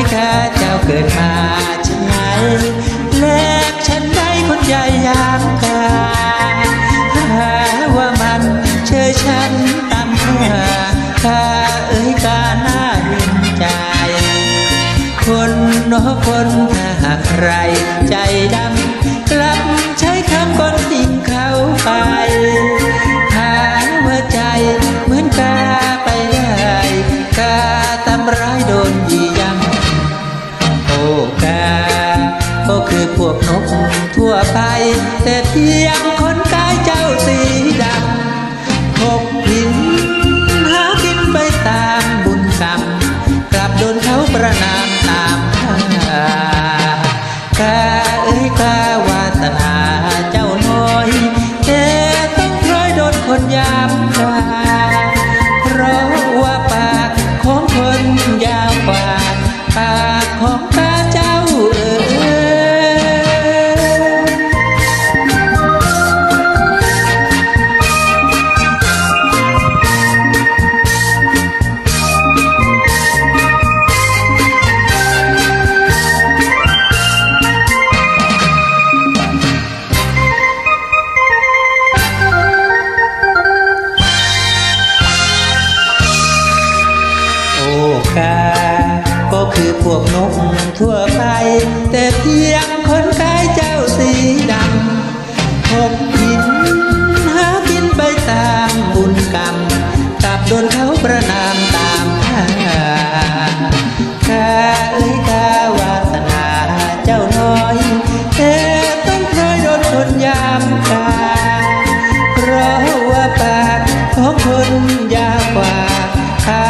ยข้าเจ้าเกิดมาฉันไหแลกฉันได้คนใหญ่ยามกาหาว่ามันเชยฉันตามหน้าข้าเอ้ยกาหน้าเห็นใจ คนนอคนถ้าหากใครใจดำกลับฉัน พวกนกทั่วไป แต่เพียงคนกายเจ้าสี กา ก็คือพวกนกทั่วไป แต่เพียงคนกายเจ้าสีดำพกหินหากินไปตามบุญกรรมกลับโดนเขาประนามตามท่ากาเอ้ยกาวาสนาเจ้าน้อยแต่ต้องเคยโดนคนยามกาเพราะว่าปากของคนยากกว่าข้า